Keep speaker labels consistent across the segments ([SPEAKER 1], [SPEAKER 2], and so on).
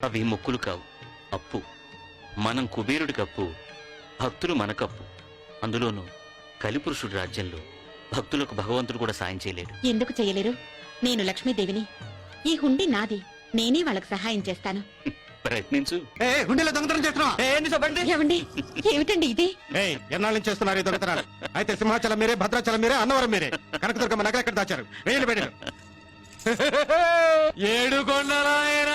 [SPEAKER 1] అవి మొక్కులు కావు. అప్పు. మనం కుబేరుడికి అప్పు భక్తులు మనకప్పు అందులోనూ కలిపురుషుడి రాజ్యంలో భక్తులకు భగవంతుడు కూడా సాయం చేయలేడు.
[SPEAKER 2] ఎందుకు చేయలేరు? నేను లక్ష్మీదేవిని. ఈ హుండీ నాది. నేనే వాళ్ళకి సహాయం చేస్తాను.
[SPEAKER 1] ప్రయత్నించు.
[SPEAKER 3] ఏ గుండెలో దొంగతనం చేస్తున్నావా?
[SPEAKER 2] ఏమండి? ఏమిటండి ఇది?
[SPEAKER 3] ఏయ్, ఎన్నాళ్ళ నుంచి చేస్తున్నారు ఈ దొంగతనాలు? అయితే సింహాచలం మీరే భద్రాచలం మీరే అన్నవరం మీరే. కనకదుర్గమ్మ నగలు ఎక్కడ దాచారు? వేలు పెట్టారు.
[SPEAKER 4] ఏడు కొండలాయన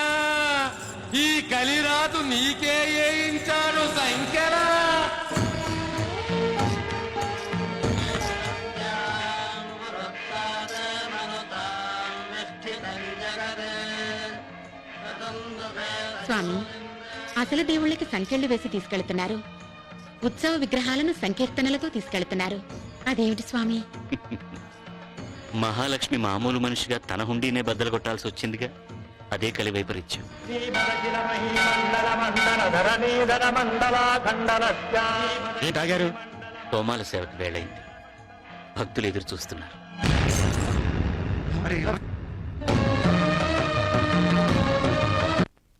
[SPEAKER 4] ఈ కలిరాతు నీకే వేయించాను సంఖ్యలా.
[SPEAKER 2] స్వామి అసలు దేవుళ్ళకి సంఖ్యలు వేసి తీసుకెళ్తున్నారు. ఉత్సవ విగ్రహాలను సంకీర్తనలతో తీసుకెళ్తున్నారు. అదేమిటి స్వామి?
[SPEAKER 1] మహాలక్ష్మి మామూలు మనిషిగా తన హుండీనే బద్దలు కొట్టాల్సి వచ్చిందిగా. అదే కలి వైపరీత్యం.
[SPEAKER 3] ఏంటి ఆగారు
[SPEAKER 1] తోమాల సేవకు వేళైంది. భక్తులు ఎదురు చూస్తున్నారు.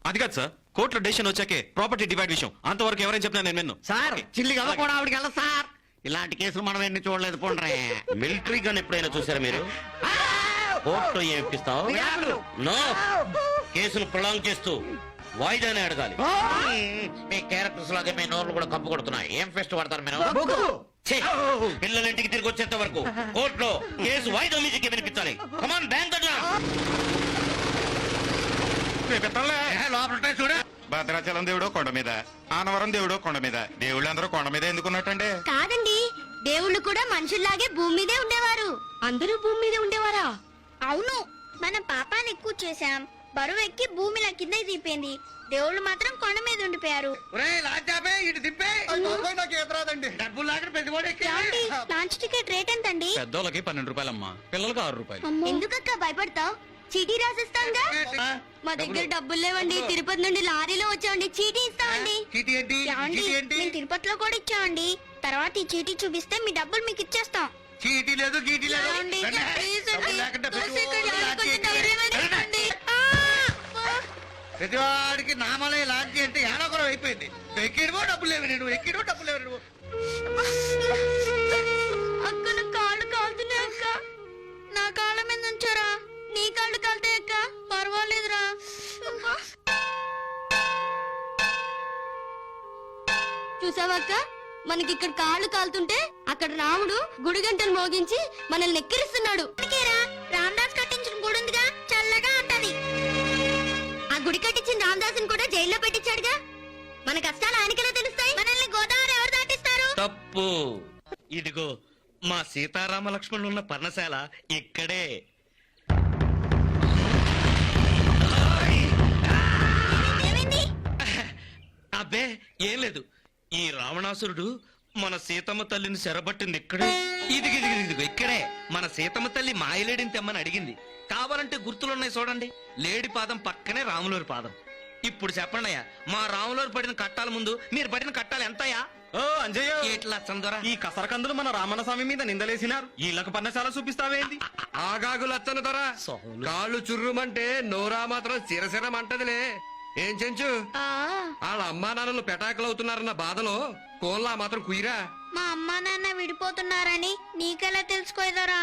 [SPEAKER 5] అది కాదు సార్. కోర్టులో డెసిషన్ వచ్చాకే ప్రాపర్టీ డివైడ్ విషయం. అంతవరకు ఎవరైనా చెప్పినా నేను విన్ను.
[SPEAKER 6] సార్ చిల్లి కదా కూడా ఆవిడకి వెళ్ళదు సార్. ఇలాంటి కేసులు మనం ఎన్ని చూడలేదు పోండ్రే
[SPEAKER 1] మిలిటరీ గన్ ఎప్పుడైనా చూసారా మీరు? కోర్టులో ఏం ఇప్పిస్తావు నో. కేసును ప్రొలాంగ్ చేస్తూ వాయిదానే అడగాలి.
[SPEAKER 6] మీ క్యారెక్టర్స్ లాగే మీ నోర్లు కూడా కప్పు కొడుతున్నాయి. ఏం ఫెస్ట్ పడతారు మీరు?
[SPEAKER 1] ఛీ! పిల్లల ఇంటికి తిరిగి వచ్చేంత వరకు కోర్టులో కేసు వాయిదా మ్యూజిక్ వినిపించాలి. కమాన్ బ్యాంక్
[SPEAKER 6] లోపల చూడు.
[SPEAKER 7] భద్రాచలం దేవుడు కొండ మీద ఆనవరం దేవుడు కొండ మీద. దేవుళ్ళు అందరూ కొండ మీద ఎందుకున్నట్టండి
[SPEAKER 8] కాదండి దేవుళ్ళు కూడా మనుషుల్లాగే భూమి మీదే ఉండేవారు.
[SPEAKER 2] అందరూ భూమి మీద ఉండేవారా?
[SPEAKER 8] అవును మనం పాపాన్ని ఎక్కువ చేశాం. బరువు ఎక్కి భూమిలా కింద దిగిపోయింది. దేవుళ్ళు మాత్రం కొండ మీద ఉండిపోయారు. లాంచ్ టికెట్ రేట్ ఎంతండి?
[SPEAKER 5] పెద్దోళ్ళకి పన్నెండు రూపాయలమ్మా. పిల్లలకి ఆరు రూపాయలు.
[SPEAKER 8] ఎందుకక్క భయపడతావు? చీటీ రాసిస్తాంగా? మా దగ్గర డబ్బులు లేవండి. తిరుపతి నుండి లారీలో వచ్చామండి. చీటీ ఇస్తామండి. మేము తిరుపతిలో కూడా ఇచ్చామండి. తర్వాత ఈ చీటీ చూపిస్తే మీ డబ్బులు మీకు ఇచ్చేస్తాం.
[SPEAKER 6] చీటీ లేదు గీటీ లేదు.
[SPEAKER 8] ఏమండి?
[SPEAKER 6] రండి.
[SPEAKER 8] ప్లీజ్ అండి.
[SPEAKER 6] డబ్బులు లేకుండా ప్రతి
[SPEAKER 8] ఇక్కడ. ఆ!
[SPEAKER 6] ప్రతి వాడికి నామలే అంటే ఏడొకరం అయిపోయింది. ఎక్కిడమో డబ్బులు లేవు నువ్వు ఎక్కిడమో డబ్బులు లేవు నువ్వు
[SPEAKER 8] అక్క నా కాళ్ళు కాలుతున్నాయి అక్క. నా కాళ్ళ మీద ఉంచారా నీ కాళ్ళు కాలుతాయి అక్క. పర్వాలేదురా. మనకి ఇక్కడ కాళ్ళు కాలుతుంటే అక్కడ రాముడు గుడి గంటలు మోగించి మనల్ని ఎక్కిరిస్తున్నాడు. రామదాస్ కట్టించిన గుడి ఉందిగా చల్లగా ఉంటది. ఆ గుడి కట్టించిన రామదాసుని కూడా జైల్లో పెట్టించాడుగా? మన కష్టాలు ఆయనకెలా తెలుస్తాయి? మనల్ని గోదావరి ఎవరు దాటిస్తారు?
[SPEAKER 1] తప్పు. ఇదిగో మా సీతారామ లక్ష్మణులు ఉన్న పర్ణశాల ఇక్కడే. అబ్బే ఏం లేదు. ఈ రావణాసురుడు మన సీతమ్మ తల్లిని చెరబట్టింది ఇక్కడే. ఇదిగి ఇదిగి ఇక్కడే. మన సీతమ్మ తల్లి మాయలేడిని తెమ్మని అడిగింది. కావాలంటే గుర్తులున్నాయి చూడండి. లేడి పాదం పక్కనే రాములోరి పాదం. ఇప్పుడు చెప్పండి అయ్యా మా రాములోరి పడిన కట్టాల ముందు మీరు పడిన కట్టాలు ఎంతయ్యా?
[SPEAKER 5] ఓ అంజయ్య.
[SPEAKER 1] చందరా?
[SPEAKER 5] ఈ కసరకందులు మన రామన్న స్వామి మీద నిందలేసినారు. వీళ్ళకు పన్నశాల చూపిస్తావేంది ఆగాగు లచ్చను ధర కాళ్ళు చుర్రుమంటే నోరా మాత్రం చిరసిరమంటదిలే ఏం చెంచు?
[SPEAKER 8] ఆ.
[SPEAKER 5] వాళ్ళ అమ్మా నాన్నలు పెటాకులు అవుతున్నారన్న బాధలో కోన్లా మాత్రం కుయిరా
[SPEAKER 8] మా అమ్మా నాన్న విడిపోతున్నారని నీకెలా తెలుసుకోదరా?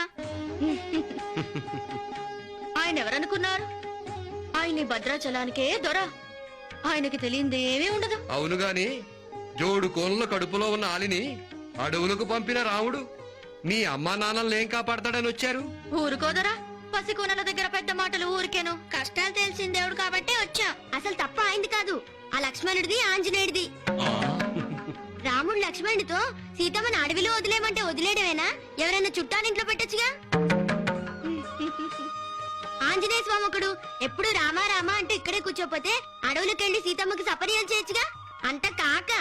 [SPEAKER 8] ఆయన ఎవరనుకున్నారు? ఆయన భద్రాచలానికే దొర. ఆయనకి తెలియంది ఏమీ ఉండదు.
[SPEAKER 5] అవును గాని జోడు కోన్ల కడుపులో ఉన్న ఆలిని అడవులకు పంపిన రాముడు మీ అమ్మా నాన్నల్ని ఏం కాపాడతాడని వచ్చారు?
[SPEAKER 8] ఊరుకోదరా. పసికూనల దగ్గర పెద్ద మాటలు ఊరికేను. కష్టాలు తెలిసిన దేవుడు కాబట్టి వచ్చా. అసలు తప్ప అయింది కాదు. ఆ లక్ష్మణుడిది ఆంజనేయుడిది. రాముడు లక్ష్మణుడితో సీతమ్మని అడవిలో వదిలేమంటే వదిలేయడమేనా? ఎవరైనా చుట్టానింట్లో పెట్టొచ్చుగా? ఆంజనేయ స్వామి ఒకడు ఎప్పుడు రామా రామా అంటూ ఇక్కడే కూర్చోపోతే అడవులకెళ్ళి సీతమ్మకి సపర్యలు చేయొచ్చుగా? అంత కాక.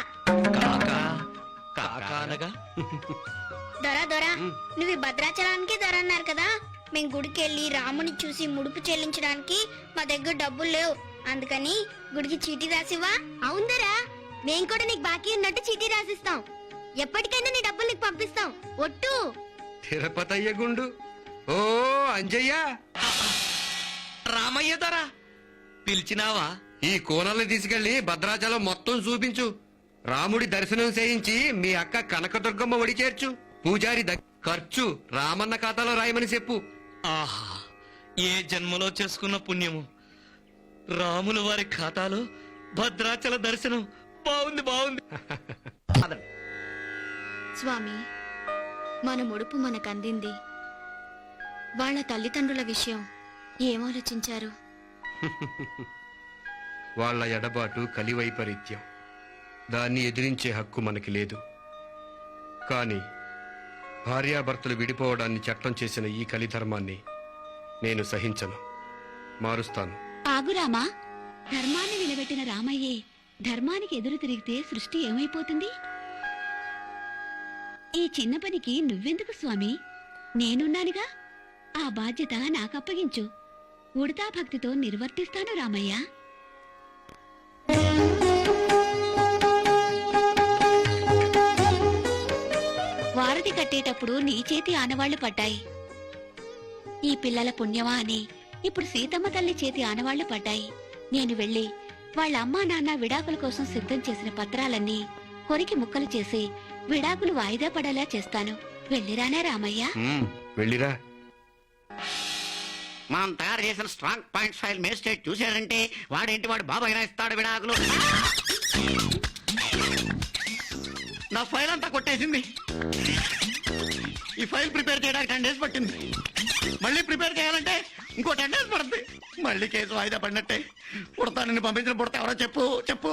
[SPEAKER 8] దొరా దొరా. నువ్వు భద్రాచలానికి దొర అన్నారు కదా? మేము గుడికి వెళ్ళి రాముని చూసి ముడుపు చెల్లించడానికి మా దగ్గర డబ్బులు లేవు. అందుకని గుడికి చీటీ రాసివా అవుందరా. మేం కూడా నీకు బాకీ ఉన్నట్టు చీటీ రాసిస్తాం. ఎప్పటికైనా నీ డబ్బులు నీకు పంపిస్తాం. ఒట్టు.
[SPEAKER 5] తిరుపతయ్య గుండు. ఓ అంజయ్య.
[SPEAKER 1] రామయ్య ధర పిలిచినావా?
[SPEAKER 5] ఈ కోనల్ని తీసుకెళ్ళి భద్రాచలం మొత్తం చూపించు. రాముడి దర్శనం చేయించి మీ అక్క కనకదుర్గమ్మ ఒడి చేర్చు పూజారి ఖర్చు రామన్న ఖాతాలో రాయమని చెప్పు.
[SPEAKER 1] ఆహా ఏ జన్మలో చేసుకున్న పుణ్యము? రాముల వారి ఖాతాలో భద్రాచల దర్శనం. బాగుంది బాగుంది
[SPEAKER 8] స్వామి మన ముడుపు మనకు అందింది. వాళ్ళ తల్లిదండ్రుల విషయం ఏం ఆలోచించారు
[SPEAKER 5] వాళ్ళ ఎడబాటు కలివైపరీత్యం. దాన్ని ఎదిరించే హక్కు మనకి లేదు. కాని భార్యాభర్తలు విడిపోవడాన్ని చట్టం చేసిన ఈ కలిధర్మాన్ని నేను సహించను. మారుస్తాను.
[SPEAKER 2] ఆగురామా ధర్మాన్ని నిలబెట్టిన రామయ్యే ధర్మానికి ఎదురు తిరిగితే సృష్టి ఏమైపోతుంది? ఈ చిన్న పనికి నువ్వెందుకు స్వామి? నేనున్నానుగా? ఆ బాధ్యత నాకప్పగించు. ఉడతా భక్తితో నిర్వర్తిస్తాను రామయ్య. వారధి కట్టేటప్పుడు నీ చేతి ఆనవాళ్ళు పడ్డాయి. ఈ పిల్లల పుణ్యమా అని ఇప్పుడు సీతమ్మ తల్లి చేతి ఆనవాళ్ళు పడ్డాయి. నేను వెళ్ళి వాళ్ళ అమ్మా నాన్న విడాకుల కోసం సిద్ధం చేసిన పత్రాలన్నీ కొరికి ముక్కలు చేసి విడాకులు వాయిదా పడేలా చేస్తాను. వెళ్ళిరానా రామయ్య?
[SPEAKER 5] వెళ్ళిరా.
[SPEAKER 6] మనం తయారు చేసిన స్ట్రాంగ్ పాయింట్స్ ఫైల్ మేజిస్ట్రేట్ చూశాడంటే వాడేంటి వాడు బాబాయ్ ఇస్తాడు విడాకులు? నా ఫైల్ అంతా కొట్టేసింది. ఈ ఫైల్ ప్రిపేర్ చేయడానికి టెన్ డేస్ పట్టింది. మళ్ళీ ప్రిపేర్ చేయాలంటే ఇంకో టెన్ డేస్ పడుతుంది మళ్ళీ కేసు వాయిదా పడినట్టే. పుడతా నిన్ను పంపించిన పుడతా ఎవరో చెప్పు చెప్పు.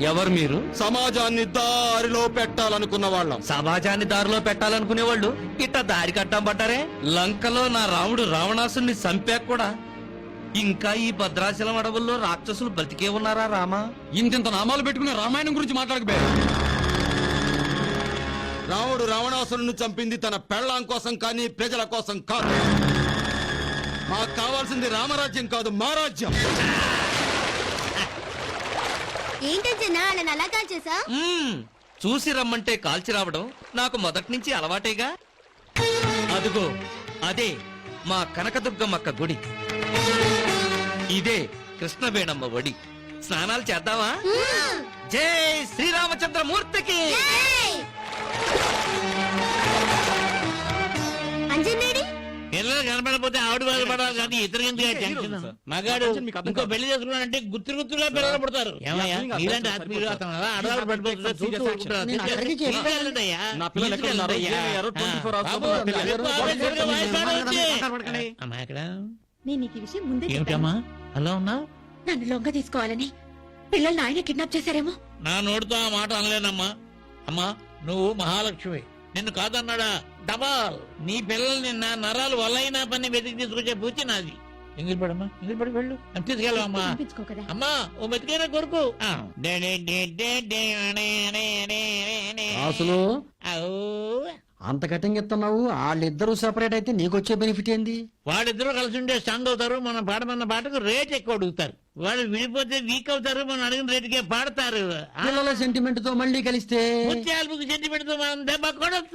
[SPEAKER 9] ఎవరు మీరు?
[SPEAKER 3] సమాజాన్ని దారిలో పెట్టాలనుకున్న వాళ్ళం.
[SPEAKER 1] సమాజాన్ని దారిలో పెట్టాలనుకునే వాళ్ళు ఇట్ట దారి కట్టం పడ్డారే లంకలో నా రాముడు రావణాసుని చంపాక కూడా ఇంకా ఈ భద్రాచలం అడవుల్లో రాక్షసులు బతికే ఉన్నారా రామా?
[SPEAKER 4] ఇంతింత నామాలు పెట్టుకుని రామాయణం గురించి మాట్లాడకపోయా
[SPEAKER 3] రాముడు రావణాసురుని చంపింది తన పెళ్ళాం కోసం కానీ ప్రజల కోసం కాదు. మాకు కావాల్సింది రామరాజ్యం కాదు మా రాజ్యం.
[SPEAKER 8] ఏంటంటే వాళ్ళని అలా కాల్ చేసా.
[SPEAKER 1] చూసి రమ్మంటే కాల్చి రావడం నాకు మొదటి నుంచి అలవాటేగా. అదుగో అదే మా కనకదుర్గమ్మక్క గుడి. ఇదే కృష్ణవేణమ్మ ఒడి. స్నానాలు చేద్దామా? జై శ్రీరామచంద్రమూర్తికి!
[SPEAKER 10] పిల్లలు కనపడకపోతే ఆవిడ బాధపడాలి కానీ ఇతర టెన్షన్ మగాడు ఇంకో పెళ్ళి చేసుకున్నాడంటే గుర్తు గుర్తుగా పిల్లలు పడతారు ఏమయ్యా ఇలాంటి ఆత్మీయులు అతను అలా అడవాడు పడిపోతుందా చూస్తూ ఊరుకుంటారా? తీసుకెళ్ళండయ్యా.
[SPEAKER 3] నా పిల్లలు ఎక్కడ ఉన్నారు?
[SPEAKER 10] తీసుకెళ్ళండయ్యా.
[SPEAKER 3] ఏమయ్యారు? 24 hours
[SPEAKER 10] బాబు,
[SPEAKER 3] లోపల పిల్లలు
[SPEAKER 10] ఎక్కువ ఆవేశంగా వాయిస్ పాడవద్దు.
[SPEAKER 3] మాట్లాడకండి.
[SPEAKER 10] అమ్మా ఎక్కడ
[SPEAKER 2] నేను నీకు ఈ విషయం ముందే
[SPEAKER 10] ఏమిటమ్మా అలా ఉన్నావు
[SPEAKER 2] చెప్పాను. నన్ను లొంగ తీసుకోవాలని పిల్లల్ని ఆయన కిడ్నాప్ చేశారేమో
[SPEAKER 10] నా నోటితో ఆ మాట అనలేనమ్మా అమ్మా నువ్వు మహాలక్ష్మి నిన్ను కాదన్నాడా? డబాల్ నీ పిల్లలు నిన్న నరాలు వల్లైనా పని వెతికి తీసుకొచ్చే పూచి నాది. పడమ్మా పడి వెళ్ళు.
[SPEAKER 2] కదా
[SPEAKER 10] అమ్మా ఓ మెతికైన అనే.
[SPEAKER 11] అసలు. అంత కటింగ్ ఇస్తున్నావు వాళ్ళిద్దరూ సెపరేట్ అయితే నీకొచ్చే బెనిఫిట్ ఏంది?
[SPEAKER 10] వాళ్ళిద్దరూ కలిసి ఉంటే స్ట్రాంగ్ అవుతారు. మనం పాడమన్న పాటకు రేట్ ఎక్కువ అడుగుతారు. వాళ్ళు విడిపోతే వీక్ అవుతారు మనం అడిగిన రేటుకే పాడతారు?
[SPEAKER 11] పిల్లల సెంటిమెంట్తో మళ్ళీ కలిస్తే?
[SPEAKER 10] ముత్యాలకు చెంది పెడుతూ మనం దెబ్బ కొడతాం.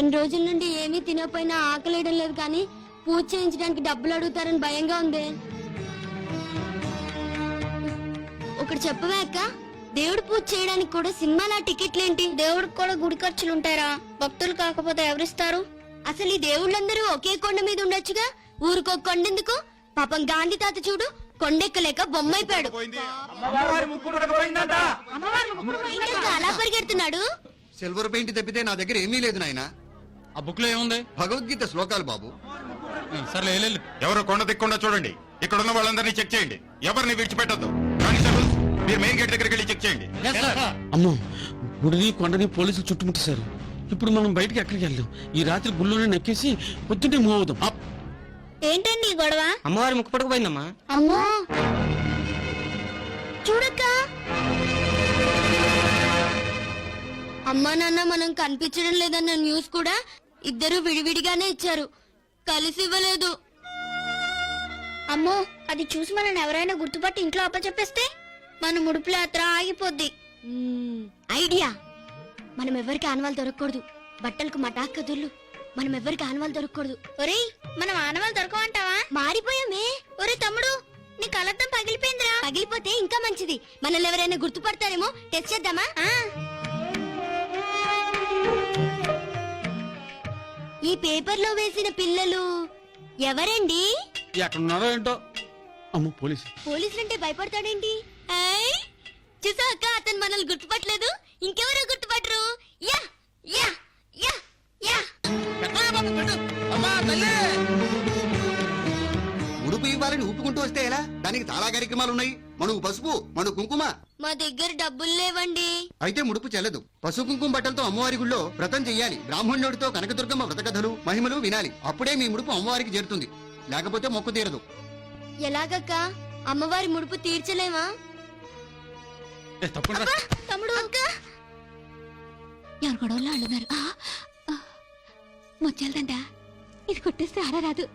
[SPEAKER 8] రెండు రోజుల నుండి ఏమీ తినకపోయినా ఆకలేయడం లేదు కానీ పూజ చేయించడానికి డబ్బులు అడుగుతారని భయంగా ఉంది. ఒకటి చెప్పవా అక్క? దేవుడు పూజ చేయడానికి కూడా సినిమాల టికెట్లేంటి దేవుడికి కూడా గుడి ఖర్చులు ఉంటారా భక్తులు కాకపోతే ఎవరిస్తారు? అసలు ఈ దేవుళ్ళందరూ ఒకే కొండ మీద ఉండొచ్చుగా? ఊరికో కొండెందుకు? పాపం గాంధీ తాత చూడు కొండెక్కలేక బొమ్మైపోయాడు. అలా పరిగెడుతున్నాడు?
[SPEAKER 5] సిల్వర్ పెయింట్ తప్పితే నా దగ్గర ఏమీ లేదు నాయన.
[SPEAKER 4] ఆ బుక్లో ఏముంది?
[SPEAKER 5] భగవద్గీత శ్లోకాలు బాబు.
[SPEAKER 4] సర్లే వెళ్ళు.
[SPEAKER 7] ఎవరు కొండ దిక్కుండా చూడండి. ఇక్కడ ఉన్న వాళ్ళందరినీ చెక్ చేయండి. ఎవరిని విడిచిపెట్టద్దు. కానిస్టేబుల్స్ మీరు మెయిన్ గేట్ దగ్గరికి వెళ్ళి చెక్ చేయండి.
[SPEAKER 12] అమ్మో గుడిని కొండని పోలీసులు చుట్టుముట్టేశారు ఇప్పుడు మనం బయటికి ఎక్కడికి వెళ్దాం ఈ రాత్రి గుళ్ళోనే నక్కేసి పొద్దున్నే మూవ్ అవుదాం.
[SPEAKER 8] ఏంటండి ఈ గొడవ?
[SPEAKER 13] అమ్మవారి ముక్కు పట్టుకుపోయిందమ్మా.
[SPEAKER 8] అమ్మో! అమ్మా నాన్న మనం కనిపించడం లేదన్న న్యూస్ కూడా ఇద్దరు విడివిడిగానే ఇచ్చారు. కలిసి ఇవ్వలేదు. అమ్మో అది చూసి మనం ఎవరైనా గుర్తుపట్టి ఇంట్లో అప్పచెప్పేస్తే మన ముడుపుల యాత్ర ఆగిపోద్ది. ఐడియా. మనం ఎవరికి ఆనవాళ్ళు దొరకకూడదు. బట్టలకు మటాక్ కదుళ్ళు మనం ఎవరికి ఆనవాళ్ళు దొరకకూడదు. ఒరేయ్ మనం ఆనవాళ్ళు దొరకమంటావా? మారిపోయామే. ఒరే తమ్ముడు నీ కలర్థం పగిలిపోయిందిరా. పగిలిపోతే ఇంకా మంచిది. మనల్ని ఎవరైనా గుర్తుపడతారేమో టెస్ట్ చేద్దామా? ఈ పేపర్లో వేసిన పిల్లలు ఎవరండి?
[SPEAKER 12] ఎక్కడ ఉన్నారో ఏంటో? అమ్మో పోలీసు.
[SPEAKER 8] పోలీసులంటే భయపడతాడేంటి? ఐ, చూసావా అతను మనల్ని గుర్తుపట్టలేదు. ఇంకెవరు గుర్తుపట్టరు? యా యా యా యా.
[SPEAKER 4] ఉడుపు ఇవ్వాలని ఊపుకుంటూ వస్తే ఎలా? దానికి చాలా కార్యక్రమాలు ఉన్నాయి. మనుగు పసుపు మనుగు కుంకుమ.
[SPEAKER 8] మా దగ్గర డబ్బులు లేవండి.
[SPEAKER 4] అయితే ముడుపు చెల్లదు. పసుపు కుంకుమ బట్టలతో అమ్మవారి గుళ్ళో వ్రతం చెయ్యాలి. బ్రాహ్మణుడితో కనకదుర్గమ్మ వ్రత కథలు మహిమలు వినాలి. అప్పుడే మీ ముడుపు అమ్మవారికి చేరుతుంది. లేకపోతే మొక్కు తీరదు.
[SPEAKER 8] ఎలాగక్క? అమ్మవారి ముడుపు తీర్చలేమా? తమ్ముడు. అక్క.
[SPEAKER 2] ఎవరు ముచ్చాలదండ ఇది కొట్టేస్తే ఆరా రాదు.